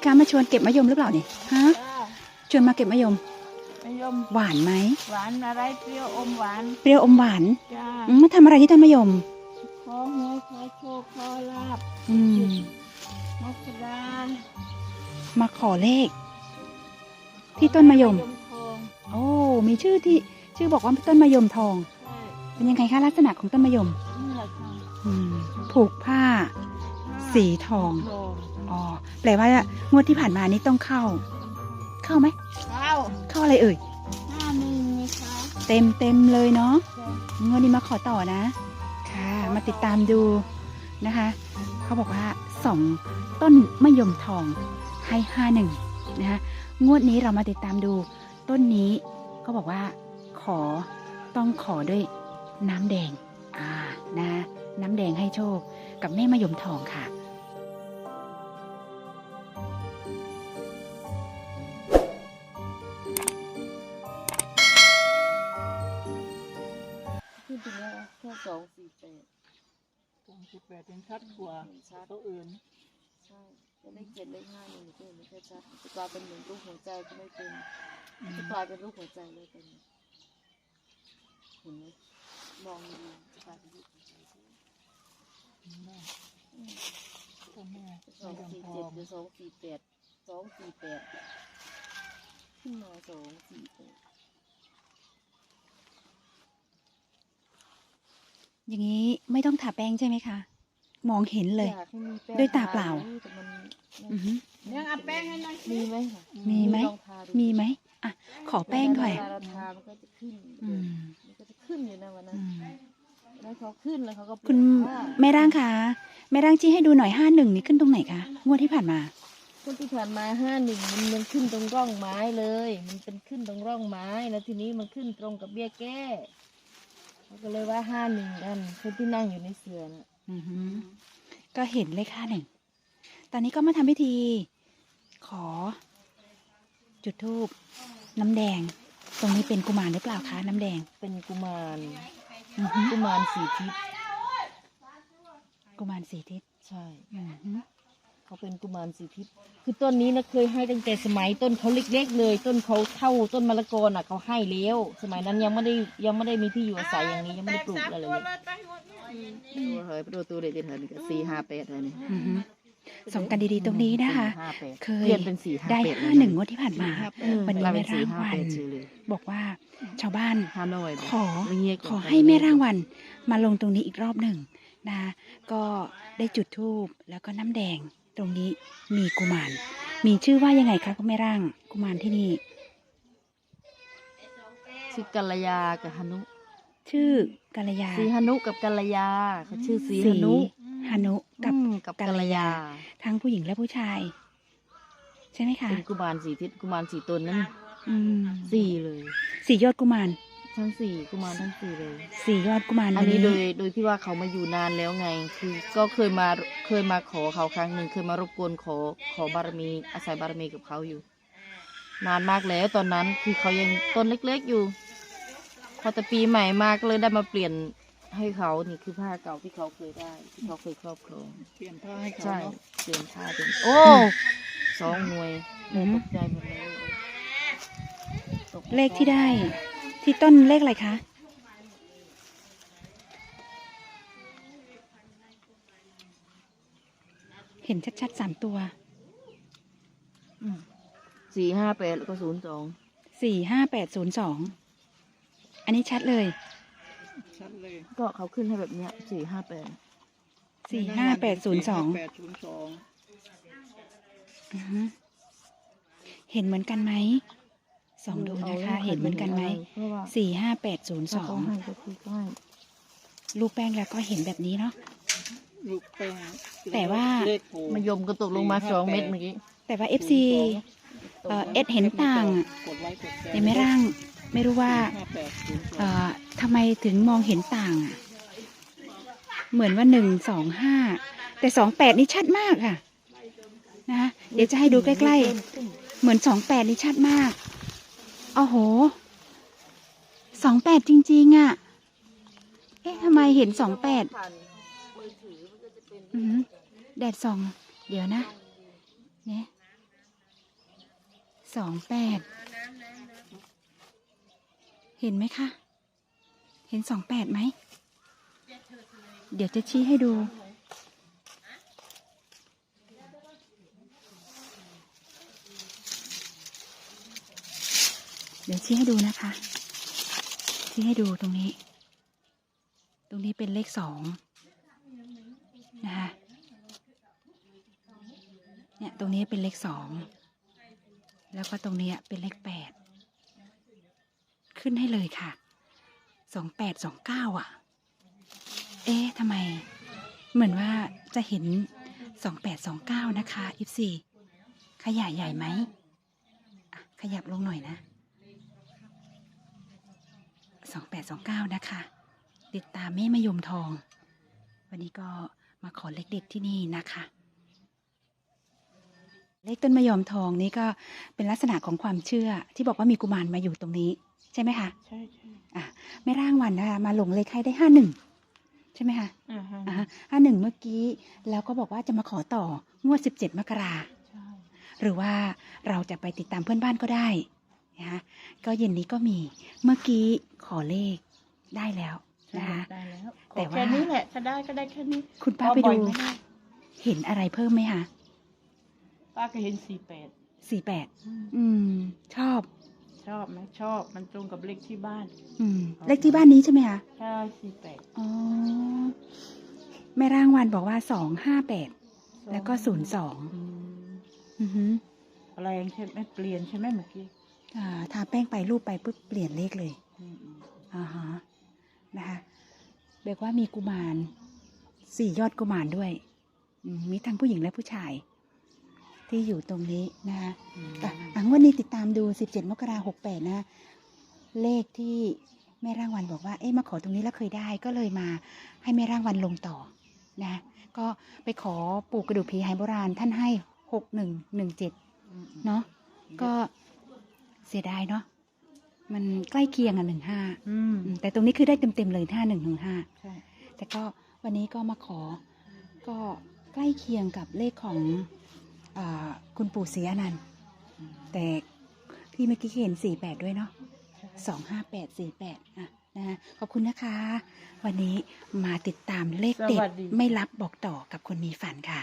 พี่การมาชวนเก็บมะยมหรือเปล่าเนี่ยฮะจ้าชวนมาเก็บมะยมมะยมหวานไหมหวานอะไรเปรี้ยวอมหวานเปรี้ยวอมหวานจ้าอืมมาทำอะไรที่ต้นมะยมขอหวยขอโชคขอลาบอืมมกดามาขอเลข ที่ต้นมะยมทองโอ้มีชื่อที่ชื่อบอกว่าต้นมะยมทองใช่เป็นยังไงคะลักษณะของต้นมะยมนี่แหละค่ะอืมผูกผ้า สีทองทอง อ๋อ แปลว่างวดที่ผ่านมานี้ต้องเข้า เข้าไหมข้าวเข้าอะไรเอ่ยห้าหนึ่งไหมคะเต็มเต็มเลยเนาะจ้ะงวดนี้มาขอต่อนะ ค่ะ มาติดตามดูนะคะ เขาบอกว่าสองต้นมะยมทองให้ห้าหนึ่งนะคะ งวดนี้เรามาติดตามดู ต้นนี้เขาบอกว่าขอต้องขอด้วยน้ำแดง อ่า นะ น้ำแดงให้โชค กับแม่มะยมทองค่ะ สองสิบแปดยังชัดกว่าเห็นชัดตัวอื่น ใช่จะเลขเจ็ดเลขห้าหนึ่งก็เห็นไม่ค่อยชัดจะกลายเป็นเหมือนรูปหัวใจก็ไม่เป็นจะกลายเป็นรูปหัวใจเลยเป็นเห็นไหมมองดูจะกลายเป็นรูปหัวใจเลยตัวแม่สองสี่เจ็ดหรือสองสี่แปดสองสี่แปดขึ้นมาสองสี่แปด อย่างนี้ไม่ต้องทาแป้งใช่ไหมคะ มองเห็นเลย อยากให้มีแป้งด้วยตาเปล่า ทแต่มันอือหือยังเอาแป้งให้หน่อยมีไหมคะมีไหม ลองทาดูมีไหมอะ ขอแป้งหน่อย เวลาเราทามันก็จะขึ้นอืม มันก็จะขึ้นอยู่นะวันนั้อืนมแล้วเขาขึ้นแล้วเขาก็เปลี่คุยณนผ้าแม่ร่างคะแม่ร่างจี้ให้ดูหน่อยห้าหนึ่งนี่ขึ้นตรงไหนคะงวดที่ผ่านมา คนที่ผ่านมาห้าหนึ่งมันยังขึ้นตรงร่องไม้เลย มันเป็นขึ้นตรงร่องไม้แล้วทีนี้มันขึ้นตรงกับเบี้ยแก้ เขาก็เลยว่าห้าหนึ่งกันคนที่นั่งอยู่ในเสือน่ะอือหือก็เห็นเลขห้าหนึ่ง ตอนนี้ก็มาทำพิธี ขอ จุดธูปน้ำแดง ตรงนี้เป็นกุมารหรือเปล่าคะน้ำแดง เป็นกุมารอือหือกุมารสีทิศกุมารสีทิศใช่ อือหือ เขาเป็นกุมารสีทิศคือต้นนี้นะเคยให้ตั้งแต่สมัยต้นเขาเล็กๆเลย ต้นเขาเท่าต้นมะละกอน่ะเขาให้แล้วสมัยนั้นยังไม่ได้ยังไม่ได้มีที่อยู่อาศัยอย่างนี้ยังไม่ได้ปลูกอะไรเลยตัวเฮ้ยตัวตัวเด็กเห็นก็สี่ห้าแปดเลยนี่อือหือสองกันดีๆตรงนี้นะคะห้าแปดเคยเปลี่ยนเป็นสี่ห้าได้แปดห้าหนึ่งงวดที่ผ่านมา วันนี้เราแม่เป็นสี่ร่างห้าวัแปนดชื่อเลยบอกว่าชาวบ้านห้าน้อยขอไม่เงี้ยขอให้แม่ร่างวันมาลงตรงนี้อีกรอบหนึ่งนะคะก็ได้จุดธูปแล้วก็น้ำแดงต รงนี้มีกุมาร มีชื่อว่ายังไงคะคุณแม่ร่าง กุมารที่นี่ ชื่อกัลยากับฮานุ ชื่อกัลยาสีฮานุกับกัลยาเขาชื่อสีสีฮานุฮานุกับอืมกับกัลยา ทั้งผู้หญิงและผู้ชาย ใช่ไหมคะเป็นกุมารสีทิศกุมารสีตนนั่นอืมสี่เลยสี่ยอดกุมาร ทั้งสี่กุมารทั้งสี่เลย สี่ยอดกุมารอันนี้วัโดยโดยที่ว่าเขามาอยู่นานแล้วไง คือก็เคยมาเคยมาขอเขาครั้งหนึ่งเคยมารบกวนขอขอบารมีอาศัยบารมีกับเขาอยู่ นานมากแล้วตอนนั้นคือเขายังต้นเล็กๆอยู่ พอแต่ปีใหม่มากเลยได้มาเปลี่ยนให้เขานี่คือผ้าเก่าที่เขาเคยได้ที่เขาเคยครอบครองเปลี่ยนผ้าให้เขาใช่เนาะเปลี่ยนผ้าเป็นโอ้สองหน่วยเลยตกใจหมดเลยตกใจเลขที่ได้ ที่ต้นเลขอะไรคะเห็นชัดๆสามตัวอืมสี่ห้าแปดแล้วก็ศูนย์สองสี่ห้าแปดศูนย์สองอันนี้ชัดเลย ชัดเลยก็เขาขึ้นให้แบบเนี้ยสี่ห้าแปดสี่ห้าแปดศูนย์สองแปดศูนย์สองเห็นเหมือนกันไหม สองดูนะคะ เห็นเหมือนกันไหมเพราะว่าสี่ห้าแปดศูนย์สถ้าอเขางให้ก็คือก็ให้รูปแป้งแล้วก็เห็นแบบนี้เนาะลูกแป้งแต่ว่าเลขโผล่มายมก็ตกลงมาสองเม็ดเมื่อกี้แต่ว่าเอฟซีเอ่อเอสเห็นต่างอะกดไลค์กดแชร์ในไม่ร่าง ไม่รู้ว่าห้าแปดศูนย์สอเอ่งอทำไมถึงมองเห็นต่างอะเหมือนว่าหนึ่งสองห้าแต่สองแปดนี่ชัดมากค่ะนะคะเดี๋ยวจะให้ดูใกล้ๆ เหมือนสองแปดนี่ชัดมาก โอ้โห สองแปดจริง ๆอะ่ะ เอ๊ะทำไมเห็นสองแปดแดดส่อง เดี๋ยวนะ เนี่ยสองแปด เห็นไหมคะ เห็นสองแปดไหม เดี๋ยวจะชี้ให้ดู เดี๋ยวชี้ให้ดูนะคะ ชี้ให้ดูตรงนี้ ตรงนี้เป็นเลขสองนะคะเนี่ยตรงนี้เป็นเลขสองแล้วก็ตรงนี้เป็นเลขแปดขึ้นให้เลยค่ะสองแปดสองเก้าอะ เอ๊ะทำไม เหมือนว่าจะเห็นสองแปดสองเก้านะคะอีฟซีขยายใหญ่ไหมขยับลงหน่อยนะ สองแปดสองเก้านะคะ ติดตามแม่มะยมทอง วันนี้ก็มาขอเลขเด็ดที่นี่นะคะ เลขต้นมะยมทองนี้ก็เป็นลักษณะของความเชื่อที่บอกว่ามีกุมารมาอยู่ตรงนี้ ใช่ไหมคะ ใช่ใช่อะแม่ร่างวันนะคะมาหลงเลขให้ได้ห้าหนึ่งใช่ไหมคะอ่าฮะอ่าห้าหนึ่งเมื่อกี้แล้วก็บอกว่าจะมาขอต่องวดสิบเจ็ดมกรา ใช่ หรือว่าเราจะไปติดตามเพื่อนบ้านก็ได้ นะคะก็เย็นนี้ก็มีเมื่อกี้ขอเลขได้แล้วนะคะได้แล้วขอแต่ว่าแค่นี้แหละถ้าได้ก็ได้แค่นี้ คุณป้าไปเอบ่ดูอยม่ด้เห็นอะไรเพิ่มไหมคะป้าก็เห็นสี่แปดสี่แปดอืม ชอบ ชอบไหมชอบมันตรงกับเลขที่บ้าน อืม เลขที่บ้านนี้ใช่ไหมคะใช่สี่แปดอ๋อแม่ร่างวันบอกว่าสองห้าแปดแล้วก็ศูนย์สองอืมอือหือแรงใช่ไหมเปลี่ยนใช่ไหมเมื่อกี้อ่า ทาแป้งไปรูปไปปุ๊บเปลี่ยนเลขเลยอืมอืมอ่าฮะนะคะเรียกว่ามีกุมารสี่ยอดกุมารด้วยอืมมีทั้งผู้หญิงและผู้ชาย ที่อยู่ตรงนี้นะคะอืมอะอะงวดนี้ติดตามดู 17 มกราหกแปดนะ เลขที่แม่ร่างวันบอกว่า เอ๊ะมาขอตรงนี้แล้วเคยได้ ก็เลยมาให้แม่ร่างวันลงต่อนะ ก็ไปขอปู่กระดูกผีหายโบราณท่านให้หกหนึ่งหนึ่งเจ็ดอืมอืมเนาะ ก็ เสียดายเนาะมันใกล้เคียงกันหนึ่งห้าอืมแต่ตรงนี้คือได้เต็มๆเลยห้าหนึ่งหนึ่งห้าใช่แต่ก็วันนี้ก็มาขอ ก็ใกล้เคียงกับเลขของอาคุณปู่ศรีอนันต์อืมแต่ที่เมื่อกี้เห็นสี่แปดด้วยเนาะสองห้าแปดสี่แปดอะนะขอบคุณนะคะ วันนี้มาติดตามเลขเด็ดสวัสดีไม่รับบอกต่อกับคนมีฝันค่ะ